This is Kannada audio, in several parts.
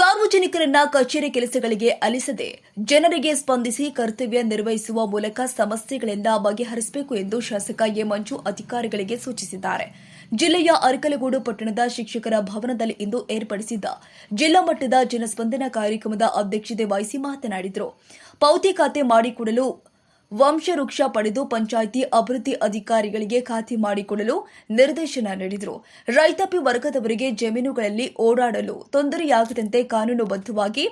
ಸಾರ್ವಜನಿಕರನ್ನ ಕಚೇರಿ ಕೆಲಸಗಳಿಗೆ ಅಲಿಸದೆ ಜನರಿಗೆ ಸ್ಪಂದಿಸಿ ಕರ್ತವ್ಯ ನಿರ್ವಹಿಸುವ ಮೂಲಕ ಸಮಸ್ಯೆಗಳಿಂದ ಬಗೆಹರಿಸಬೇಕು ಎಂದು ಶಾಸಕ ಎ ಮಂಜು ಅಧಿಕಾರಿಗಳಿಗೆ ಸೂಚಿಸಿದ್ದಾರೆ. ಜಿಲ್ಲೆಯ ಅರಕಲಗೂಡು ಪಟ್ಟಣದ ಶಿಕ್ಷಕರ ಭವನದಲ್ಲಿ ಇಂದು ಏರ್ಪಡಿಸಿದ್ದ ಜಿಲ್ಲಾ ಮಟ್ಟದ ಜನಸ್ಪಂದನ ಕಾರ್ಯಕ್ರಮದ ಅಧ್ಯಕ್ಷತೆ ವಹಿಸಿ ಮಾತನಾಡಿದರು. ಪೌತಿ ಖಾತೆ ಮಾಡಿಕೊಡಲು ವಂಶವೃಕ್ಷ ಪಡೆದು ಪಂಚಾಯಿತಿ ಅಭಿವೃದ್ಧಿ ಅಧಿಕಾರಿಗಳಿಗೆ ಖಾತೆ ಮಾಡಿಕೊಡಲು ನಿರ್ದೇಶನ ನೀಡಿದರು. ರೈತಾಪಿ ವರ್ಗದವರಿಗೆ ಜಮೀನುಗಳಲ್ಲಿ ಓಡಾಡಲು ತೊಂದರೆಯಾಗದಂತೆ ಕಾನೂನುಬದ್ಧವಾಗಿ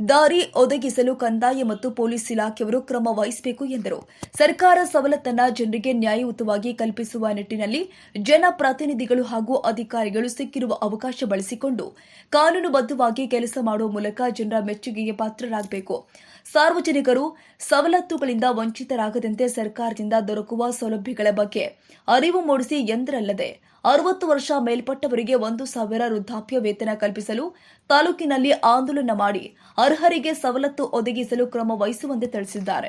ದಾರಿ ಒದಗಿಸಲು ಕಂದಾಯ ಮತ್ತು ಪೊಲೀಸ್ ಇಲಾಖೆಯವರು ಕ್ರಮ ವಹಿಸಬೇಕು ಎಂದರು. ಸರ್ಕಾರ ಸವಲತ್ತನ್ನ ಜನರಿಗೆ ನ್ಯಾಯಯುತವಾಗಿ ಕಲ್ಪಿಸುವ ನಿಟ್ಟಿನಲ್ಲಿ ಜನಪ್ರತಿನಿಧಿಗಳು ಹಾಗೂ ಅಧಿಕಾರಿಗಳು ಸಿಕ್ಕಿರುವ ಅವಕಾಶ ಬಳಸಿಕೊಂಡು ಕಾನೂನುಬದ್ಧವಾಗಿ ಕೆಲಸ ಮಾಡುವ ಮೂಲಕ ಜನರ ಮೆಚ್ಚುಗೆಗೆ ಪಾತ್ರರಾಗಬೇಕು. ಸಾರ್ವಜನಿಕರು ಸವಲತ್ತುಗಳಿಂದ ವಂಚಿತರಾಗದಂತೆ ಸರ್ಕಾರದಿಂದ ದೊರಕುವ ಸೌಲಭ್ಯಗಳ ಬಗ್ಗೆ ಅರಿವು ಮೂಡಿಸಿ ಎಂದರಲ್ಲದೆ ಅರವತ್ತು ವರ್ಷ ಮೇಲ್ಪಟ್ಟವರಿಗೆ ಒಂದು ಸಾವಿರ ವೃದ್ಧಾಪ್ಯ ವೇತನ ಕಲ್ಪಿಸಲು ತಾಲೂಕಿನಲ್ಲಿ ಆಂದೋಲನ ಮಾಡಿ ಅರ್ಹರಿಗೆ ಸವಲತ್ತು ಒದಗಿಸಲು ಕ್ರಮ ವಹಿಸುವಂತೆ ತಿಳಿಸಿದ್ದಾರೆ.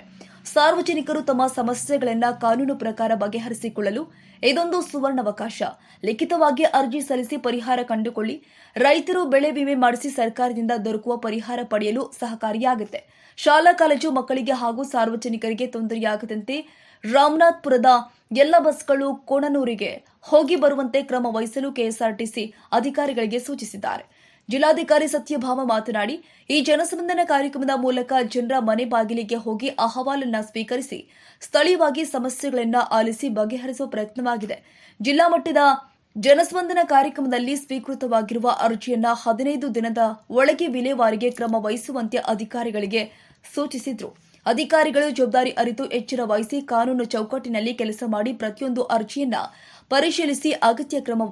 ಸಾರ್ವಜನಿಕರು ತಮ್ಮ ಸಮಸ್ಯೆಗಳನ್ನು ಕಾನೂನು ಪ್ರಕಾರ ಬಗೆಹರಿಸಿಕೊಳ್ಳಲು ಇದೊಂದು ಸುವರ್ಣಾವಕಾಶ. ಲಿಖಿತವಾಗಿ ಅರ್ಜಿ ಸಲ್ಲಿಸಿ ಪರಿಹಾರ ಕಂಡುಕೊಳ್ಳಿ. ರೈತರು ಬೆಳೆ ವಿಮೆ ಮಾಡಿಸಿ ಸರ್ಕಾರದಿಂದ ದೊರಕುವ ಪರಿಹಾರ ಪಡೆಯಲು ಸಹಕಾರಿಯಾಗುತ್ತೆ. ಶಾಲಾ, ಕಾಲೇಜು ಮಕ್ಕಳಿಗೆ ಹಾಗೂ ಸಾರ್ವಜನಿಕರಿಗೆ ತೊಂದರೆಯಾಗದಂತೆ ರಾಮನಾಥ್ಪುರದ ಎಲ್ಲ ಬಸ್ಗಳು ಕೋಣನೂರಿಗೆ ಹೋಗಿ ಬರುವಂತೆ ಕ್ರಮ ವಹಿಸಲು ಕೆಎಸ್ಆರ್ಟಿಸಿ ಅಧಿಕಾರಿಗಳಿಗೆ ಸೂಚಿಸಿದ್ದಾರೆ. ಜಿಲ್ಲಾಧಿಕಾರಿ ಸತ್ಯಭಾಮ ಮಾತನಾಡಿ, ಈ ಜನಸಂಬಂಧನ ಕಾರ್ಯಕ್ರಮದ ಮೂಲಕ ಜನರ ಮನೆ ಬಾಗಿಲಿಗೆ ಹೋಗಿ ಅಹವಾಲನ್ನ ಸ್ವೀಕರಿಸಿ, ಸ್ಥಳೀಯವಾಗಿ ಸಮಸ್ಯೆಗಳನ್ನು ಆಲಿಸಿ ಬಗೆಹರಿಸುವ ಪ್ರಯತ್ನವಾಗಿದೆ. ಜಿಲ್ಲಾ ಮಟ್ಟದ ಜನಸ್ಪಂದನ ಕಾರ್ಯಕ್ರಮದಲ್ಲಿ ಸ್ವೀಕೃತವಾಗಿರುವ ಅರ್ಜಿಯನ್ನ ಹದಿನೈದು ದಿನದ ಒಳಗೆ ವಿಲೇವಾರಿಗೆ ಕ್ರಮ ವಹಿಸುವಂತೆ ಅಧಿಕಾರಿಗಳಿಗೆ ಸೂಚಿಸಿದ್ರು. ಅಧಿಕಾರಿಗಳು ಜವಾಬ್ದಾರಿ ಅರಿತು ಎಚ್ಚರ ವಹಿಸಿ ಕಾನೂನು ಚೌಕಟ್ಟಿನಲ್ಲಿ ಕೆಲಸ ಮಾಡಿ ಪ್ರತಿಯೊಂದು ಅರ್ಜಿಯನ್ನ ಪರಿಶೀಲಿಸಿ ಅಗತ್ಯ ಕ್ರಮ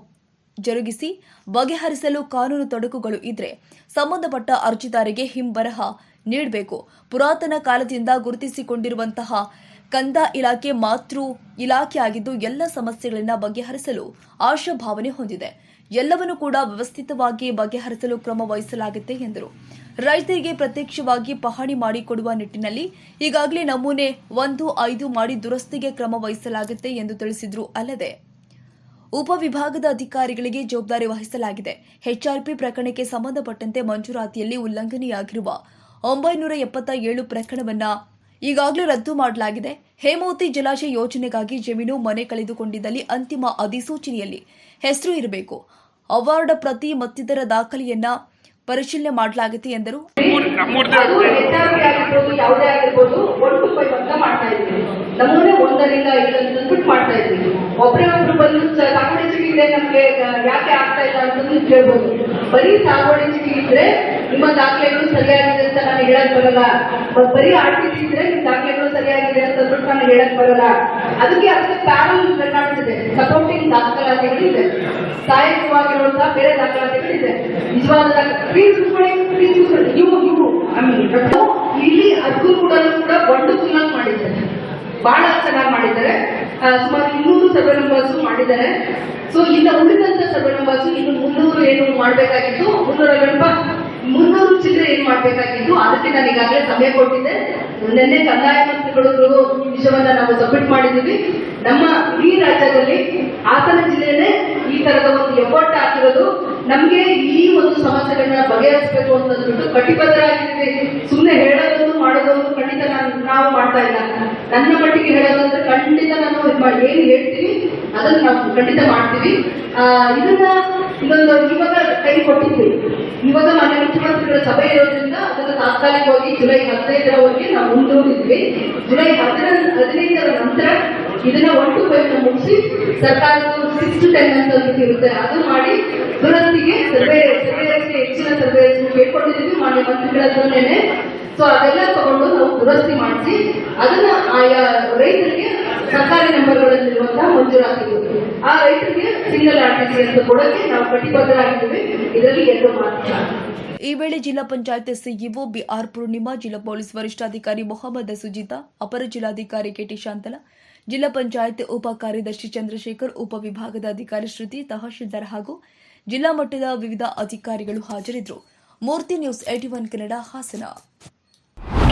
ಜರುಗಿಸಿ ಬಗೆಹರಿಸಲು ಕಾನೂನು ತೊಡಕುಗಳು ಇದ್ರೆ ಸಂಬಂಧಪಟ್ಟ ಅರ್ಜಿದಾರಿಗೆ ಹಿಂಬರಹ ನೀಡಬೇಕು. ಪುರಾತನ ಕಾಲದಿಂದ ಗುರುತಿಸಿಕೊಂಡಿರುವಂತಹ ಕಂದ ಇಲಾಖೆ ಮಾತೃ ಇಲಾಖೆ ಆಗಿದ್ದು ಎಲ್ಲ ಸಮಸ್ಯೆಗಳನ್ನು ಬಗೆಹರಿಸಲು ಆಶಾಭಾವನೆ ಹೊಂದಿದೆ. ಎಲ್ಲವನ್ನೂ ಕೂಡ ವ್ಯವಸ್ಥಿತವಾಗಿ ಬಗೆಹರಿಸಲು ಕ್ರಮ ವಹಿಸಲಾಗುತ್ತೆ ಎಂದರು. ರೈತರಿಗೆ ಪ್ರತ್ಯಕ್ಷವಾಗಿ ಪಹಣಿ ಮಾಡಿಕೊಡುವ ನಿಟ್ಟಿನಲ್ಲಿ ಈಗಾಗಲೇ ನಮೂನೆ ಒಂದು, ಐದು ಮಾಡಿ ದುರಸ್ತಿಗೆ ಕ್ರಮ ವಹಿಸಲಾಗುತ್ತೆ ಎಂದು ತಿಳಿಸಿದ್ರು ಅಲ್ಲದೆ. ಉಪವಿಭಾಗದ ಅಧಿಕಾರಿಗಳಿಗೆ ಜವಾಬ್ದಾರಿ ವಹಿಸಲಾಗಿದೆ. ಎಚ್ಆರ್ಪಿ ಪ್ರಕರಣಕ್ಕೆ ಸಂಬಂಧಪಟ್ಟಂತೆ ಮಂಜೂರಾತಿಯಲ್ಲಿ ಉಲ್ಲಂಘನೆಯಾಗಿರುವ ಒಂಬೈನೂರ ಎಪ್ಪತ್ತ ಏಳು ಪ್ರಕರಣವನ್ನ ಈಗಾಗಲೇ ರದ್ದು ಮಾಡಲಾಗಿದೆ. ಹೇಮಾವತಿ ಜಲಾಶಯ ಯೋಜನೆಗಾಗಿ ಜಮೀನು ಮನೆ ಕಳೆದುಕೊಂಡಿದ್ದಲ್ಲಿ ಅಂತಿಮ ಅಧಿಸೂಚನೆಯಲ್ಲಿ ಹೆಸರು ಇರಬೇಕು. ಅವಾರ್ಡ್ ಪ್ರತಿ ಮತ್ತಿತರ ದಾಖಲೆಯನ್ನ ಪರಿಶೀಲನೆ ಮಾಡಲಾಗಿದೆ ಎಂದರು. ನಮೂನೆ ಒಂದರಿಂದ ಐದನ್ನು ತಂದ್ಬಿಟ್ಟು ಮಾಡ್ತಾ ಇದ್ವಿ ಒಬ್ಬರೇ ಒಬ್ರು ಬಂದು ಸಾಗುವಳಿ ಚೀಟಿ ಇದೆ ನಮ್ಗೆ ಯಾಕೆ ಆಗ್ತಾ ಇಲ್ಲ ಅಂತಂದು ಕೇಳ್ಬೋದು. ಬರೀ ಸಾಗುವಳಿ ಚೀಟಿ ಇದ್ರೆ ನಿಮ್ಮ ದಾಖಲೆಗಳು ಸರಿಯಾಗಿದೆ ಅಂತ ನಾನು ಹೇಳಕ್ ಬರಲ್ಲ. ಬರೀ ಆರ್ ಟಿ ಸಿ ಇದ್ರೆ ನಿಮ್ ದಾಖಲೆಗಳು ಸರಿಯಾಗಿದೆ ಅಂತ ನಾನು ಹೇಳಕ್ ಬರಲ್ಲ. ಅದಕ್ಕೆ ಅದಕ್ಕೆ ಪ್ಯಾರಲ್ ರೆಕಾರ್ಡ್ಸ್ ಇದೆ ಸಪೋರ್ಟಿಂಗ್ ದಾಖಲಾತಿಗಳಿದೆ ಸಹಾಯಕವಾಗಿರುವಂತಹ ಬೇರೆ ದಾಖಲಾತಿಗಳಿದೆ ನಿಜವಾದ ಪ್ಲೀಸ್ ಪ್ಲೀಸ್ ಇವು ಇವು. ಇಲ್ಲಿ ಅದಕ್ಕೂ ಕೂಡ ಕೂಡ ಬಂಡು ಮಾಡಿದ್ದಾರೆ. ಬಹಳ ಚೆನ್ನಾಗಿ ಮಾಡಿದ್ದಾರೆ. ಸುಮಾರು ಇನ್ನೂರು ಸರ್ವೆ ನಂಬರ್ಸ್ ಮಾಡಿದ್ದಾರೆ. ಸೊ ಇನ್ನು ಉಳಿದಂತ ಸರ್ವೆ ನಂಬರ್ಸ್ ಇನ್ನು ಮುನ್ನೂರು ಏನು ಮಾಡಬೇಕಾಗಿತ್ತು, ಮುನ್ನೂರು ಮಾಡ್ಬೇಕಾಗಿತ್ತು. ಅದಕ್ಕೆ ನಾನು ಈಗಾಗಲೇ ಸಮಯ ಕೊಟ್ಟಿದ್ದೆ. ನಿನ್ನೆ ಕಂದಾಯ ಮಂತ್ರಿಗಳು ಈ ವಿಷಯವನ್ನ ನಾವು ಸಬ್ಮಿಟ್ ಮಾಡಿದ್ದೀವಿ. ನಮ್ಮ ಇಡೀ ರಾಜ್ಯದಲ್ಲಿ ಹಾಸನ ಜಿಲ್ಲೆನೇ ಈ ತರದ ಒಂದು ಎಫರ್ಟ್ ಹಾಕಿರೋದು. ನಮ್ಗೆ ಈ ಒಂದು ಸಮಸ್ಯೆಗಳನ್ನ ಬಗೆಹರಿಸಬೇಕು ಅಂತ ಅಂದ್ಬಿಟ್ಟು ಕಟಿಬದ್ಧರಾಗಿದ್ದೀವಿ. ಸುಮ್ಮನೆ ಹೇಳೋದನ್ನು ಮಾಡೋದನ್ನು ಖಂಡಿತ ನಾನು ನಾವು ಮಾಡ್ತಾ ಇಲ್ಲ. ನನ್ನ ಮಟ್ಟಿಗೆ ಹೇಳೋದಂದ್ರೆ ಖಂಡಿತ ನಾನು ಏನು ಹೇಳ್ತೀವಿ, ಅದನ್ನ ನಾವು ಖಂಡಿತ ಮಾಡ್ತೀವಿ. ಇದನ್ನ ಇದೊಂದು ಇವಾಗ ಕೈ ಕೊಟ್ಟಿದ್ವಿ ಇವಾಗ ಮನೆ ಮುಖ್ಯಮಂತ್ರಿಗಳ ಸಭೆ ಇರೋದ್ರಿಂದ ಅದನ್ನು ತಾತ್ಕಾಲಿಕವಾಗಿ ಜುಲೈ ಹದಿನೈದರವರೆಗೆ ನಾವು ಮುಂದೂಡಿದ್ವಿ. ಜುಲೈ ಹದಿನ ಹದಿನೈದರ ನಂತರ ಇದನ್ನ ಒನ್ ಟು ಫೈವ್ ಮುಗಿಸಿ ಸರ್ಕಾರದ ಸಿಕ್ಸ್ ಟು ಟೆನ್ ಅಂತ ಇರುತ್ತೆ ಅದು ಮಾಡಿ ದುರಸ್ತಿಗೆ ಸರ್ವೆ, ಸರ್ವೇಯರ್ಸ್ಗೆ ಹೆಚ್ಚಿನ ಸರ್ವೇಯರ್ಸ್ ಕೇಳ್ಕೊಂಡಿದ್ದೀವಿ. ಮಾನ್ಯ ಮಂತ್ರಿಗಳ ಹತ್ರನೇನೆ ಸೊ ಅದೆಲ್ಲ ತಗೊಂಡು ನಾವು ದುರಸ್ತಿ ಮಾಡಿಸಿ, ಅದನ್ನ ಆಯಾ ರೈತರಿಗೆ ಸರ್ಕಾರಿ ನಂಬರ್ಗಳಲ್ಲಿರುವಂತಹ ಮಂಜೂರಾತಿಗಳು ಆ ರೈತರಿಗೆ ಸಿಂಗಲ್ ಆರ್ ಟಿ ಸಿ ಅಂತ ಕೊಡೋಕೆ ನಾವು ಕಟಿಬದ್ಧರಾಗಿದ್ದೇವೆ. ಇದರಲ್ಲಿ ಎರಡು ಮಾತ್ರ ಈ ವೇಳೆ ಜಿಲ್ಲಾ ಪಂಚಾಯತ್ ಸಿಇಒ ಬಿಆರ್ ಪೂರ್ಣಿಮಾ ಜಿಲ್ಲಾ ಪೊಲೀಸ್ ವರಿಷ್ಠಾಧಿಕಾರಿ ಮೊಹಮ್ಮದ್ ಸುಜಿತಾ, ಅಪರ ಜಿಲ್ಲಾಧಿಕಾರಿ ಕೆಟಿ ಶಾಂತಲ, ಜಿಲ್ಲಾ ಪಂಚಾಯತ್ ಉಪ ಕಾರ್ಯದರ್ಶಿ ಚಂದ್ರಶೇಖರ್ ಉಪವಿಭಾಗದ ಅಧಿಕಾರಿ ಶ್ರುತಿ ತಹಶೀಲ್ದಾರ್ ಹಾಗೂ ಜಿಲ್ಲಾ ಮಟ್ಟದ ವಿವಿಧ ಅಧಿಕಾರಿಗಳು ಹಾಜರಿದ್ದರು. Murthy news eighty one Kannada Hassan.